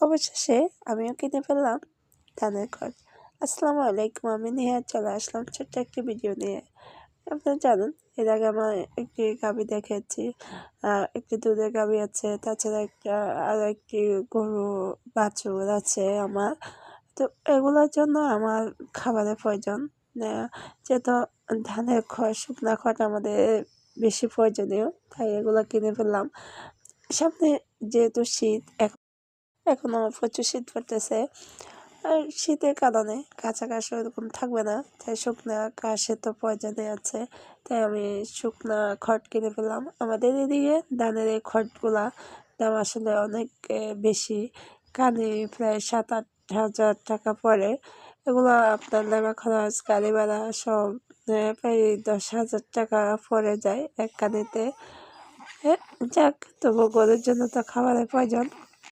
অবশেষে আমিও কিনে ফেললাম ধানের খড়। আসসালামু আলাইকুম, আমি নেহা, চলে আসলাম ছোট্ট একটি ভিডিও নিয়ে। আপনারা জানেন, এর আগে আমার একটি গাবি দেখেছি একটি দুধের গাবি আছে, তাছাড়া একটা আরও একটি গরু বাছুর আছে আমার। তো এগুলোর জন্য আমার খাবারের প্রয়োজন। যেহেতু ধানের খড়, শুকনা খড় আমাদের বেশি প্রয়োজনীয়, তাই এগুলো কিনে ফেললাম। সামনে যেহেতু শীত এখন আমার প্রচুর শীত পড়তেছে। আর শীতের কারণে কাঁচা ঘাস ওরকম থাকবে না, তাই শুকনা ঘাসের তো প্রয়োজনে আছে, তাই আমি শুকনা খড় কিনে ফেললাম। আমাদের এদিকে ধানের এই খড়গুলা দাম আসলে অনেক বেশি। কানে প্রায় সাত আট হাজার টাকা পড়ে। এগুলো আপনার লেবা খরচ, গাড়ি ভাড়া সব প্রায় দশ হাজার টাকা পড়ে যায় এক কানেতে। যাক তবু গরুর জন্য তো খাবারের প্রয়োজন।